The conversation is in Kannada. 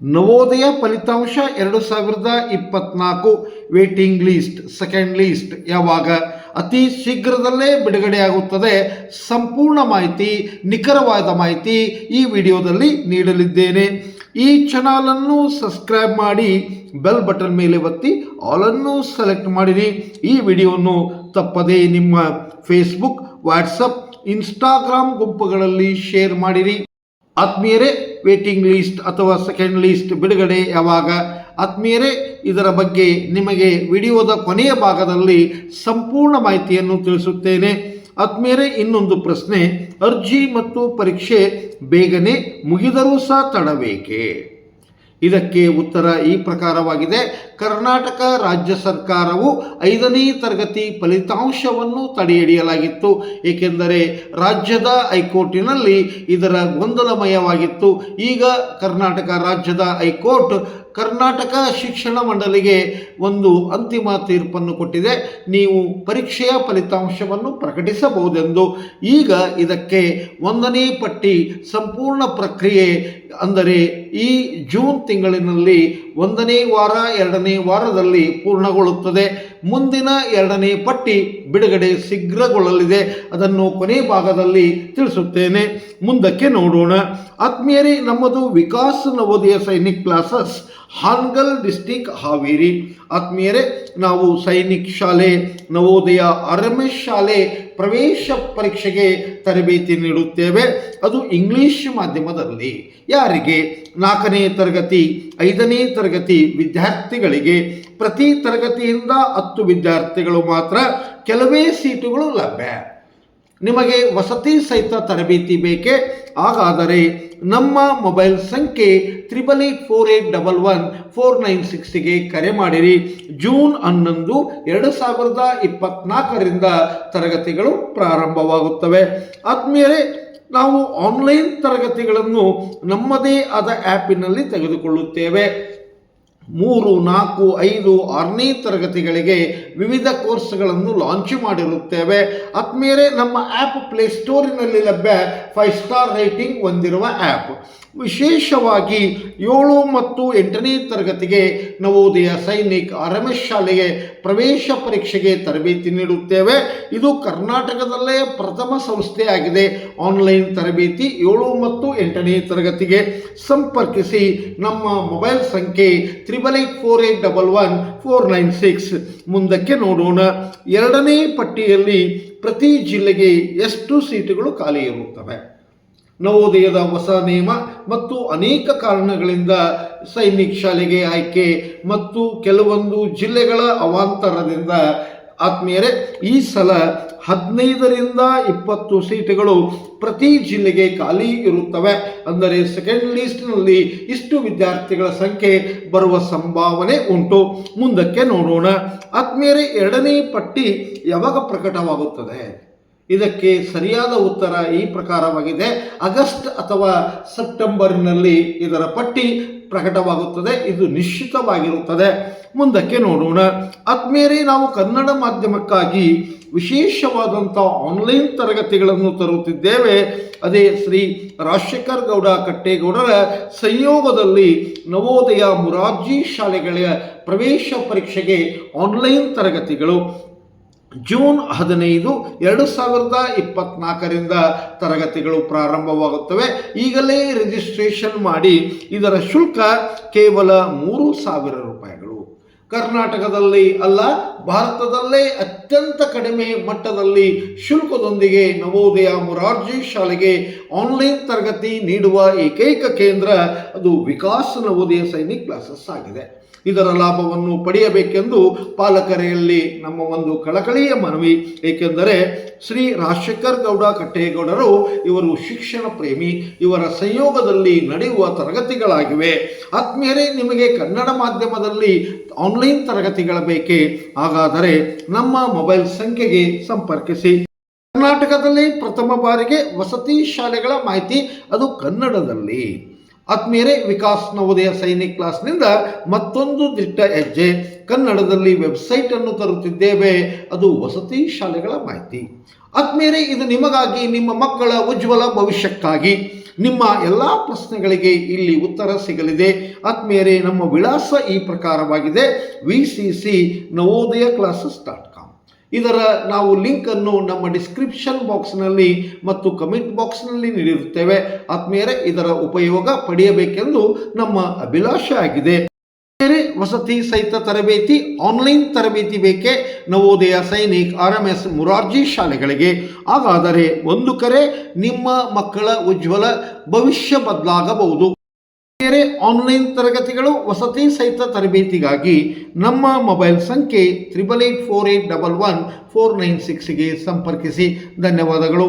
ನವೋದಯ ಫಲಿತಾಂಶ ಎರಡು ಸಾವಿರದ ಇಪ್ಪತ್ನಾಲ್ಕು ವೇಟಿಂಗ್ ಲೀಸ್ಟ್ ಸೆಕೆಂಡ್ ಲಿಸ್ಟ್ ಯಾವಾಗ? ಅತಿ ಶೀಘ್ರದಲ್ಲೇ ಬಿಡುಗಡೆಯಾಗುತ್ತದೆ. ಸಂಪೂರ್ಣ ಮಾಹಿತಿ, ನಿಖರವಾದ ಮಾಹಿತಿ ಈ ವಿಡಿಯೋದಲ್ಲಿ ನೀಡಲಿದ್ದೇನೆ. ಈ ಚಾನಲನ್ನು ಸಬ್ಸ್ಕ್ರೈಬ್ ಮಾಡಿ ಬೆಲ್ ಬಟನ್ ಮೇಲೆ ಒತ್ತಿ ಆಲನ್ನು ಸೆಲೆಕ್ಟ್ ಮಾಡಿರಿ. ಈ ವಿಡಿಯೋವನ್ನು ತಪ್ಪದೇ ನಿಮ್ಮ ಫೇಸ್ಬುಕ್ ವಾಟ್ಸಪ್ ಇನ್ಸ್ಟಾಗ್ರಾಮ್ ಗುಂಪುಗಳಲ್ಲಿ ಶೇರ್ ಮಾಡಿರಿ. ಆತ್ಮೀಯರೇ ವೇಟಿಂಗ್ ಲೀಸ್ಟ್ ಅಥವಾ ಸೆಕೆಂಡ್ ಲೀಸ್ಟ್ ಬಿಡುಗಡೆ ಯಾವಾಗ? ಆತ್ಮೀಯರೇ, ಇದರ ಬಗ್ಗೆ ನಿಮಗೆ ವಿಡಿಯೋದ ಕೊನೆಯ ಭಾಗದಲ್ಲಿ ಸಂಪೂರ್ಣ ಮಾಹಿತಿಯನ್ನು ತಿಳಿಸುತ್ತೇನೆ. ಆತ್ಮೀಯರೇ, ಇನ್ನೊಂದು ಪ್ರಶ್ನೆ. ಅರ್ಜಿ ಮತ್ತು ಪರೀಕ್ಷೆ ಬೇಗನೆ ಮುಗಿದರೂ ಸಹ ತಡಬೇಕೆ ಇದಕ್ಕೆ ಉತ್ತರ ಈ ಪ್ರಕಾರವಾಗಿದೆ. ಕರ್ನಾಟಕ ರಾಜ್ಯ ಸರ್ಕಾರವು ಐದನೇ ತರಗತಿ ಫಲಿತಾಂಶವನ್ನು ತಡೆಹಿಡಿಯಲಾಗಿತ್ತು. ಏಕೆಂದರೆ ರಾಜ್ಯದ ಹೈಕೋರ್ಟಿನಲ್ಲಿ ಇದರ ಗೊಂದಲಮಯವಾಗಿತ್ತು. ಈಗ ಕರ್ನಾಟಕ ರಾಜ್ಯದ ಹೈಕೋರ್ಟ್ ಕರ್ನಾಟಕ ಶಿಕ್ಷಣ ಮಂಡಳಿಗೆ ಒಂದು ಅಂತಿಮ ತೀರ್ಪನ್ನು ಕೊಟ್ಟಿದೆ. ನೀವು ಪರೀಕ್ಷೆಯ ಫಲಿತಾಂಶವನ್ನು ಪ್ರಕಟಿಸಬಹುದೆಂದು. ಈಗ ಇದಕ್ಕೆ ಒಂದನೇ ಪಟ್ಟಿ ಸಂಪೂರ್ಣ ಪ್ರಕ್ರಿಯೆ ಅಂದರೆ ಈ ಜೂನ್ ತಿಂಗಳಿನಲ್ಲಿ ಒಂದನೇ ವಾರ, ಎರಡನೇ ವಾರದಲ್ಲಿ ಪೂರ್ಣಗೊಳ್ಳುತ್ತದೆ. ಮುಂದಿನ ಎರಡನೇ ಪಟ್ಟಿ ಬಿಡುಗಡೆ ಶೀಘ್ರಗೊಳ್ಳಲಿದೆ. ಅದನ್ನು ಕೊನೆ ಭಾಗದಲ್ಲಿ ತಿಳಿಸುತ್ತೇನೆ. ಮುಂದಕ್ಕೆ ನೋಡೋಣ. ಆತ್ಮೀಯರೇ, ನಮ್ಮದು ವಿಕಾಸ್ ನವೋದಯ ಸೈನಿಕ್ ಕ್ಲಾಸಸ್, ಹಾನ್ಗಲ್ ಡಿಸ್ಟಿಕ್ ಹಾವೇರಿ. ಆತ್ಮೀಯರೇ, ನಾವು ಸೈನಿಕ್ ಶಾಲೆ, ನವೋದಯ ಆರ್ ಎಂ ಎಸ್ ಶಾಲೆ ಪ್ರವೇಶ ಪರೀಕ್ಷೆಗೆ ತರಬೇತಿ ನೀಡುತ್ತೇವೆ. ಅದು ಇಂಗ್ಲಿಷ್ ಮಾಧ್ಯಮದಲ್ಲಿ. ಯಾರಿಗೆ? ನಾಲ್ಕನೇ ತರಗತಿ, ಐದನೇ ತರಗತಿ ವಿದ್ಯಾರ್ಥಿಗಳಿಗೆ. ಪ್ರತಿ ತರಗತಿಯಿಂದ ಹತ್ತು ವಿದ್ಯಾರ್ಥಿಗಳು ಮಾತ್ರ ಕೆಲವೇ ಸೀಟುಗಳು ಲಭ್ಯ. ನಿಮಗೆ ವಸತಿ ಸಹಿತ ತರಬೇತಿ ಬೇಕೇ? ಹಾಗಾದರೆ ನಮ್ಮ ಮೊಬೈಲ್ ಸಂಖ್ಯೆ triple eight four eight double one four nine ಸಿಕ್ಸ್ಗೆ ಕರೆ ಮಾಡಿರಿ. ಜೂನ್ ಹನ್ನೊಂದು ಎರಡು ಸಾವಿರದ ಇಪ್ಪತ್ನಾಲ್ಕರಿಂದ ತರಗತಿಗಳು ಪ್ರಾರಂಭವಾಗುತ್ತವೆ. ಆದಮೇಲೆ ನಾವು ಆನ್ಲೈನ್ ತರಗತಿಗಳನ್ನು ನಮ್ಮದೇ ಆದ ಆ್ಯಪಿನಲ್ಲಿ ತೆಗೆದುಕೊಳ್ಳುತ್ತೇವೆ. ಮೂರು, ನಾಲ್ಕು, ಐದು, ಆರನೇ ತರಗತಿಗಳಿಗೆ ವಿವಿಧ ಕೋರ್ಸ್ಗಳನ್ನು ಲಾಂಚ್ ಮಾಡಿರುತ್ತೇವೆ. ಅತ್ಮೇರೆ ನಮ್ಮ ಆ್ಯಪ್ ಪ್ಲೇಸ್ಟೋರಿನಲ್ಲಿ ಲಭ್ಯ ಫೈವ್ ಸ್ಟಾರ್ ರೇಟಿಂಗ್ ಹೊಂದಿರುವ ಆ್ಯಪ್. ವಿಶೇಷವಾಗಿ ಏಳು ಮತ್ತು ಎಂಟನೇ ತರಗತಿಗೆ ನವೋದಯ ಸೈನಿಕ್ ಆರ್ ಶಾಲೆಗೆ ಪ್ರವೇಶ ಪರೀಕ್ಷೆಗೆ ತರಬೇತಿ ನೀಡುತ್ತೇವೆ. ಇದು ಕರ್ನಾಟಕದಲ್ಲೇ ಪ್ರಥಮ ಸಂಸ್ಥೆಯಾಗಿದೆ. ಆನ್ಲೈನ್ ತರಬೇತಿ ಏಳು ಮತ್ತು ಎಂಟನೇ ತರಗತಿಗೆ ಸಂಪರ್ಕಿಸಿ ನಮ್ಮ ಮೊಬೈಲ್ ಸಂಖ್ಯೆ triple eight four eight double one four nine six ಮುಂದಕ್ಕೆ ನೋಡೋಣ. ಎರಡನೇ ಪಟ್ಟಿಯಲ್ಲಿ ಪ್ರತಿ ಜಿಲ್ಲೆಗೆ ಎಷ್ಟು ಸೀಟುಗಳು ಖಾಲಿ ಇರುತ್ತವೆ? ನವೋದಯದ ಹೊಸ ನಿಯಮ ಮತ್ತು ಅನೇಕ ಕಾರಣಗಳಿಂದ ಸೈನಿಕ್ ಶಾಲೆಗೆ ಆಯ್ಕೆ ಮತ್ತು ಕೆಲವೊಂದು ಜಿಲ್ಲೆಗಳ ಅವಾಂತರದಿಂದ ಆತ್ಮೀಯರೇ, ಈ ಸಲ ಹದಿನೈದರಿಂದ ಇಪ್ಪತ್ತು ಸೀಟುಗಳು ಪ್ರತಿ ಜಿಲ್ಲೆಗೆ ಖಾಲಿ ಇರುತ್ತವೆ. ಅಂದರೆ ಸೆಕೆಂಡ್ ಲಿಸ್ಟ್ನಲ್ಲಿ ಇಷ್ಟು ವಿದ್ಯಾರ್ಥಿಗಳ ಸಂಖ್ಯೆ ಬರುವ ಸಂಭಾವನೆ ಉಂಟು. ಮುಂದಕ್ಕೆ ನೋಡೋಣ. ಆತ್ಮೀಯರೇ, ಎರಡನೇ ಪಟ್ಟಿ ಯಾವಾಗ ಪ್ರಕಟವಾಗುತ್ತದೆ? ಇದಕ್ಕೆ ಸರಿಯಾದ ಉತ್ತರ ಈ ಪ್ರಕಾರವಾಗಿದೆ. ಆಗಸ್ಟ್ ಅಥವಾ ಸೆಪ್ಟೆಂಬರ್ನಲ್ಲಿ ಇದರ ಪಟ್ಟಿ ಪ್ರಕಟವಾಗುತ್ತದೆ, ಇದು ನಿಶ್ಚಿತವಾಗಿರುತ್ತದೆ. ಮುಂದಕ್ಕೆ ನೋಡೋಣ. ಅದ್ಮೇಲೆ ನಾವು ಕನ್ನಡ ಮಾಧ್ಯಮಕ್ಕಾಗಿ ವಿಶೇಷವಾದಂಥ ಆನ್ಲೈನ್ ತರಗತಿಗಳನ್ನು ತರುತ್ತಿದ್ದೇವೆ. ಅದೇ ಶ್ರೀ ರಾಜಶೇಖರ್ ಗೌಡ ಕಟ್ಟೇಗೌಡರ ಸಂಯೋಗದಲ್ಲಿ ನವೋದಯ ಮುರಾರ್ಜಿ ಶಾಲೆಗಳ ಪ್ರವೇಶ ಪರೀಕ್ಷೆಗೆ ಆನ್ಲೈನ್ ತರಗತಿಗಳು ಜೂನ್ ಹದಿನೈದು ಎರಡು ಸಾವಿರದ ಇಪ್ಪತ್ನಾಲ್ಕರಿಂದ ತರಗತಿಗಳು ಪ್ರಾರಂಭವಾಗುತ್ತವೆ. ಈಗಲೇ ರಿಜಿಸ್ಟ್ರೇಷನ್ ಮಾಡಿ ಇದರ ಶುಲ್ಕ ಕೇವಲ ಮೂರು ಸಾವಿರ ರೂಪಾಯಿಗಳು. ಕರ್ನಾಟಕದಲ್ಲಿ ಅಲ್ಲ, ಭಾರತದಲ್ಲೇ ಅತ್ಯಂತ ಕಡಿಮೆ ಮಟ್ಟದಲ್ಲಿ ಶುಲ್ಕದೊಂದಿಗೆ ನವೋದಯ ಮೊರಾರ್ಜಿ ಶಾಲೆಗೆ ಆನ್ಲೈನ್ ತರಗತಿ ನೀಡುವ ಏಕೈಕ ಕೇಂದ್ರ ಅದು ವಿಕಾಸ್ ನವೋದಯ ಸೈನಿಕ್ ಕ್ಲಾಸಸ್ ಆಗಿದೆ. ಇದರ ಲಾಭವನ್ನು ಪಡೆಯಬೇಕೆಂದು ಪಾಲಕರೆಯಲ್ಲಿ ನಮ್ಮ ಒಂದು ಕಳಕಳಿಯ ಮನವಿ. ಏಕೆಂದರೆ ಶ್ರೀ ರಾಜಶೇಖರ್ ಗೌಡ ಕಟ್ಟೇಗೌಡರು ಇವರು ಶಿಕ್ಷಣ ಪ್ರೇಮಿ, ಇವರ ಸಂಯೋಗದಲ್ಲಿ ನಡೆಯುವ ತರಗತಿಗಳಾಗಿವೆ. ಆತ್ಮೀಯರೇ, ನಿಮಗೆ ಕನ್ನಡ ಮಾಧ್ಯಮದಲ್ಲಿ ಆನ್ಲೈನ್ ತರಗತಿಗಳ ಬೇಕೇ? ಹಾಗಾದರೆ ನಮ್ಮ ಮೊಬೈಲ್ ಸಂಖ್ಯೆಗೆ ಸಂಪರ್ಕಿಸಿ. ಕರ್ನಾಟಕದಲ್ಲಿ ಪ್ರಥಮ ಬಾರಿಗೆ ವಸತಿ ಶಾಲೆಗಳ ಮಾಹಿತಿ, ಅದು ಕನ್ನಡದಲ್ಲಿ. ಆತ್ಮೀಯರೇ, ವಿಕಾಸ್ ನವೋದಯ ಸೈನಿಕ್ ಕ್ಲಾಸ್ನಿಂದ ಮತ್ತೊಂದು ದಿಟ್ಟ ಹೆಜ್ಜೆ. ಕನ್ನಡದಲ್ಲಿ ವೆಬ್ಸೈಟ್ ಅನ್ನು ತರುತ್ತಿದ್ದೇವೆ. ಅದು ವಸತಿ ಶಾಲೆಗಳ ಮಾಹಿತಿ. ಆತ್ಮೀಯರೇ, ಇದು ನಿಮಗಾಗಿ, ನಿಮ್ಮ ಮಕ್ಕಳ ಉಜ್ವಲ ಭವಿಷ್ಯಕ್ಕಾಗಿ. ನಿಮ್ಮ ಎಲ್ಲ ಪ್ರಶ್ನೆಗಳಿಗೆ ಇಲ್ಲಿ ಉತ್ತರ ಸಿಗಲಿದೆ. ಆತ್ಮೀಯರೇ, ನಮ್ಮ ವಿಳಾಸ ಈ ಪ್ರಕಾರವಾಗಿದೆ. V C C Navodaya classes dot com ಇದರ ನಾವು ಲಿಂಕನ್ನು ನಮ್ಮ ಡಿಸ್ಕ್ರಿಪ್ಷನ್ ಬಾಕ್ಸ್ನಲ್ಲಿ ಮತ್ತು ಕಮೆಂಟ್ ಬಾಕ್ಸ್ನಲ್ಲಿ ನೀಡಿರುತ್ತೇವೆ. ಆತ್ಮೀಯರೇ, ಇದರ ಉಪಯೋಗ ಪಡೆಯಬೇಕೆಂದು ನಮ್ಮ ಅಭಿಲಾಷೆ ಆಗಿದೆ. ವಸತಿ ಸಹಿತ ತರಬೇತಿ ಆನ್ಲೈನ್ ತರಬೇತಿ ಬೇಕೆ? Navodaya Sainik R M S Murarji ಶಾಲೆಗಳಿಗೆ. ಹಾಗಾದರೆ ಒಂದು ಕರೆ ನಿಮ್ಮ ಮಕ್ಕಳ ಉಜ್ವಲ ಭವಿಷ್ಯ ಬದಲಾಗಬಹುದು. ಬೇರೆ ಆನ್ಲೈನ್ ತರಗತಿಗಳು ವಸತಿ ಸಹಿತ ತರಬೇತಿಗಾಗಿ ನಮ್ಮ ಮೊಬೈಲ್ ಸಂಖ್ಯೆ triple eight four eight double one four nine ಸಿಕ್ಸ್ಗೆ ಸಂಪರ್ಕಿಸಿ. ಧನ್ಯವಾದಗಳು.